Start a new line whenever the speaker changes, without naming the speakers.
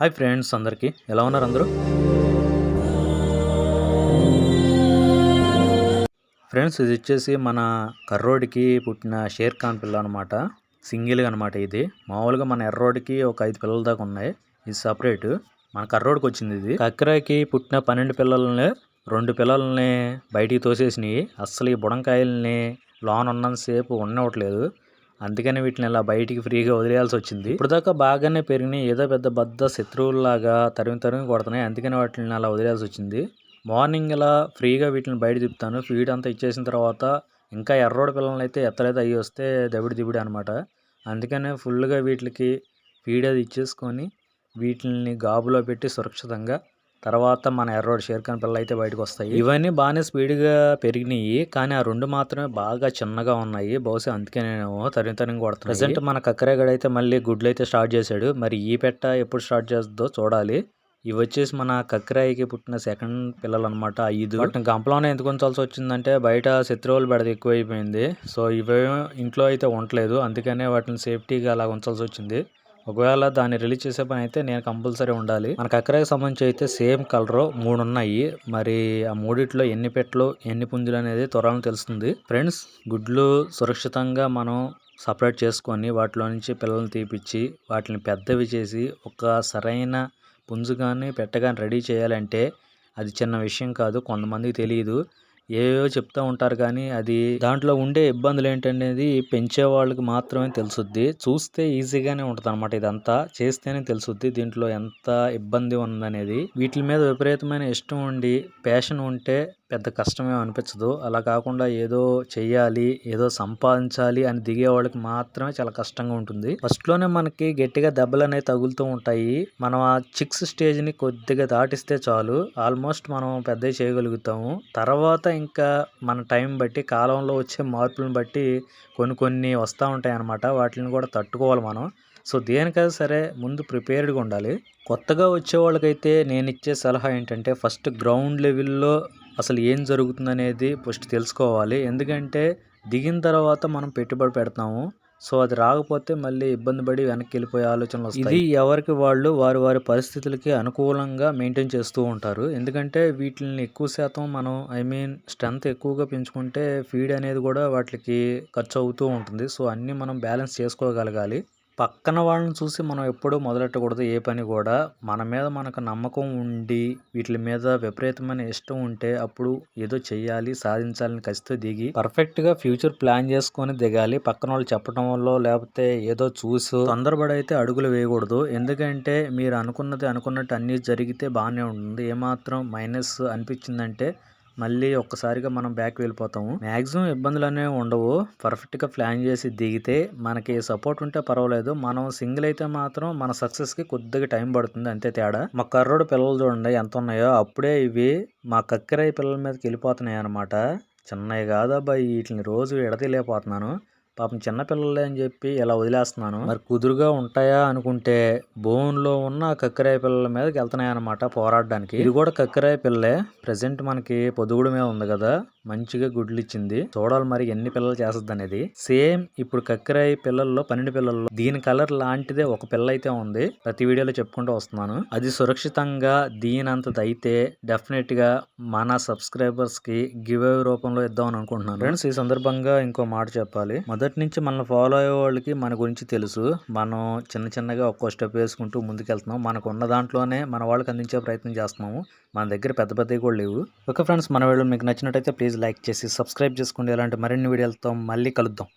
Hi friends అందరికీ. ఎలా ఉన్నారు అందరూ? ఫ్రెండ్స్ ఇది వచ్చేసి మన కర్రోడికి పుట్టిన షేర్ ఖాన్ పిల్ల అనమాట సింగిల్గా అనమాట ఇది. మామూలుగా మన ఎర్రోడికి ఒక ఐదు పిల్లల దాకా ఉన్నాయి. ఇది సపరేట్. మన కర్రోడికి వచ్చింది ఇది. కక్రాకి పుట్టిన పన్నెండు పిల్లల్ని రెండు పిల్లల్ని బయటికి తోసేసినాయి. అస్సలు ఈ బుడంకాయల్ని లోన్ ఉన్నంతసేపు ఉండవట్లేదు అందుకని వీటిని ఇలా బయటికి ఫ్రీగా వదిలేయాల్సి వచ్చింది. ఇప్పుడు దాకా బాగానే పెరిగినాయి. ఏదో పెద్ద బద్ద శత్రువుల్లాగా తరిమి తరిమి కొడుతున్నాయి. అందుకని వాటిని అలా వదిలేయాల్సి వచ్చింది. మార్నింగ్ ఇలా ఫ్రీగా వీటిని బయట తిప్పుతాను. ఫీడ్ అంతా ఇచ్చేసిన తర్వాత ఇంకా ఎర్రోడ పిల్లలు అయితే ఎత్తలేదు. అయ్యి వస్తే దబిడి దిబిడి అనమాట అందుకనే ఫుల్గా వీటికి ఫీడ్ అది ఇచ్చేసుకొని వీటిని గాబులో పెట్టి సురక్షితంగా తర్వాత మన ఎర్రోడ్ షేర్ఖాన్ పిల్లలు అయితే బయటకు వస్తాయి ఇవన్నీ బాగానే స్పీడ్గా పెరిగినాయి కానీ ఆ రెండు మాత్రమే బాగా చిన్నగా ఉన్నాయి. బహుశా అందుకే నేను తరిగి కొడుతున్నాను ప్రజెంట్ మన కక్కరేగడ అయితే మళ్ళీ గుడ్లు అయితే స్టార్ట్ చేశాడు. మరి ఈ పెట్ట ఎప్పుడు స్టార్ట్ చేస్తుందో చూడాలి. ఇవి వచ్చేసి మన కక్కరాయికి పుట్టిన సెకండ్ పిల్లలు అనమాట ఐదు. వాటిని గంపలోనే ఎందుకు ఉంచాల్సి వచ్చిందంటే బయట శత్రువులు బెడద ఎక్కువైపోయింది. సో ఇవే ఇంట్లో అయితే ఉండలేదు. అందుకనే వాటిని సేఫ్టీగా అలా ఉంచాల్సి వచ్చింది. ఒకవేళ దాన్ని రిలీజ్ చేసే పని అయితే నేను కంపల్సరీ ఉండాలి. మనకు అక్కడికి సంబంధించి అయితే సేమ్ కలర్ మూడు ఉన్నాయి మరి ఆ మూడిట్లో ఎన్ని పెట్టలు ఎన్ని పుంజులు అనేది త్వరలో తెలుస్తుంది. ఫ్రెండ్స్ గుడ్లు సురక్షితంగా మనం సపరేట్ చేసుకొని వాటిలో నుంచి పిల్లల్ని తీపిచ్చి వాటిని పెద్దవి చేసి ఒక సరైన పుంజు కానీ పెట్ట కానీ రెడీ చేయాలంటే అది చిన్న విషయం కాదు కొంతమందికి తెలియదు. ఏవేవో చెప్తూ ఉంటారు కానీ అది దాంట్లో ఉండే ఇబ్బందులు ఏంటనేది పెంచే వాళ్ళకి మాత్రమే తెలుసుద్ది. చూస్తే ఈజీగానే ఉంటుంది అనమాట ఇదంతా. చేస్తేనే తెలుసుద్ది దీంట్లో ఎంత ఇబ్బంది ఉందనేది వీటి మీద విపరీతమైన ఇష్టం ఉండి ప్యాషన్ ఉంటే పెద్ద కష్టమే అనిపించదు. అలా కాకుండా ఏదో చెయ్యాలి ఏదో సంపాదించాలి అని దిగే వాళ్ళకి మాత్రమే చాలా కష్టంగా ఉంటుంది. ఫస్ట్లోనే మనకి గట్టిగా దెబ్బలు అనేవి తగులుతూ ఉంటాయి. మనం ఆ చిక్స్ స్టేజ్ని కొద్దిగా దాటిస్తే చాలు. ఆల్మోస్ట్ మనం పెద్ద చేయగలుగుతాము. తర్వాత ఇంకా మన టైం బట్టి కాలంలో వచ్చే మార్పులను బట్టి కొన్ని కొన్ని వస్తూ ఉంటాయి అన్నమాట. వాటిని కూడా తట్టుకోవాలి మనం. సో దేనికైనా సరే ముందు ప్రిపేర్డ్గా ఉండాలి. కొత్తగా వచ్చే వాళ్ళకైతే నేను ఇచ్చే సలహా ఏంటంటే ఫస్ట్ గ్రౌండ్ లెవెల్లో అసలు ఏం జరుగుతుందనేది ఫస్ట్ తెలుసుకోవాలి. ఎందుకంటే దిగిన తర్వాత మనం పెట్టుబడి పెడతాము. సో అది రాకపోతే మళ్ళీ ఇబ్బంది పడి వెనక్కి వెళ్ళిపోయే ఆలోచనలు వస్తాయి. ఇది ఎవరికి వాళ్ళు వారి వారి పరిస్థితులకి అనుకూలంగా మెయింటైన్ చేస్తూ ఉంటారు. ఎందుకంటే వీటిని ఎక్కువ శాతం మనం ఐ మీన్ స్ట్రెంత్ ఎక్కువగా పెంచుకుంటే ఫీడ్ అనేది కూడా వాటికి ఖర్చు అవుతూ ఉంటుంది. సో అన్నీ మనం బ్యాలెన్స్ చేసుకోగలగాలి. పక్కన వాళ్ళని చూసి మనం ఎప్పుడూ మొదలెట్టకూడదు ఏ పని కూడా. మన మీద మనకు నమ్మకం ఉండి వీటి మీద విపరీతమైన ఇష్టం ఉంటే అప్పుడు ఏదో చేయాలి సాధించాలని కసితో దిగి పర్ఫెక్ట్గా ఫ్యూచర్ ప్లాన్ చేసుకొని దిగాలి. పక్కన వాళ్ళు చెప్పడం వల్ల లేకపోతే ఏదో చూసి తొందరపడి అయితే అడుగులు వేయకూడదు. ఎందుకంటే మీరు అనుకున్నది అనుకున్నట్టు అన్నీ జరిగితే బాగానే ఉంటుంది. ఏమాత్రం మైనస్ అనిపించిందంటే మళ్ళీ ఒక్కసారిగా మనం బ్యాక్ వెళ్ళిపోతాము. మ్యాక్సిమం ఇబ్బందులు అనేవి ఉండవు. పర్ఫెక్ట్గా ప్లాన్ చేసి దిగితే మనకి సపోర్ట్ ఉంటే పర్వాలేదు. మనం సింగిల్ అయితే మాత్రం మన సక్సెస్కి కొద్దిగా టైం పడుతుంది. అంతే తేడా. మా కర్రోడు పిల్లలు చూడండి ఎంత ఉన్నాయో. అప్పుడే ఇవి మా కక్కెరాయి పిల్లల మీదకి వెళ్ళిపోతున్నాయి అనమాట చిన్నవి కాదబ్బా వీటిని రోజు ఎడతలేకపోతున్నాను. పాపం చిన్నపిల్లలే అని చెప్పి ఇలా వదిలేస్తున్నాను. మరి కుదురుగా ఉంటాయా అనుకుంటే బోన్లో ఉన్న కక్కరాయ పిల్లల మీదకి వెళ్తున్నాయి అనమాట పోరాడడానికి. ఇది కూడా కక్కరాయ పిల్లలే. ప్రజెంట్ మనకి పొదుగుడు మీద ఉంది కదా. మంచిగా గుడ్లు ఇచ్చింది చూడాలి మరి ఎన్ని పిల్లలు చేస్తుంది అనేది సేమ్ ఇప్పుడు కక్కరాయ పిల్లల్లో పన్నెండు పిల్లల్లో దీని కలర్ లాంటిదే ఒక పిల్ల అయితే ఉంది. ప్రతి వీడియోలో చెప్పుకుంటూ వస్తున్నాను. అది సురక్షితంగా దీనంతది అయితే డెఫినెట్గా మన సబ్స్క్రైబర్స్కి గివ్ రూపంలో ఇద్దాం అనుకుంటున్నాను. ఫ్రెండ్స్ ఈ సందర్భంగా ఇంకో మాట చెప్పాలి. మొదటి నుంచి మనల్ని ఫాలో అయ్యే వాళ్ళకి మన గురించి తెలుసు. మనం చిన్న చిన్నగా ఒక్కో స్టెప్ వేసుకుంటూ ముందుకెళ్తున్నాం. మనకు ఉన్న దాంట్లోనే మన వాళ్ళకి అందించే ప్రయత్నం చేస్తున్నాము. మన దగ్గర పెద్ద పెద్దవి కూడా లేవు. ఓకే ఫ్రెండ్స్ మన వీడియో మీకు నచ్చినట్టయితే ప్లీజ్ లైక్ చేసి సబ్స్క్రైబ్ చేసుకోండి. అలాంటి మరిన్ని వీడియోలతో మళ్ళీ కలుద్దాం.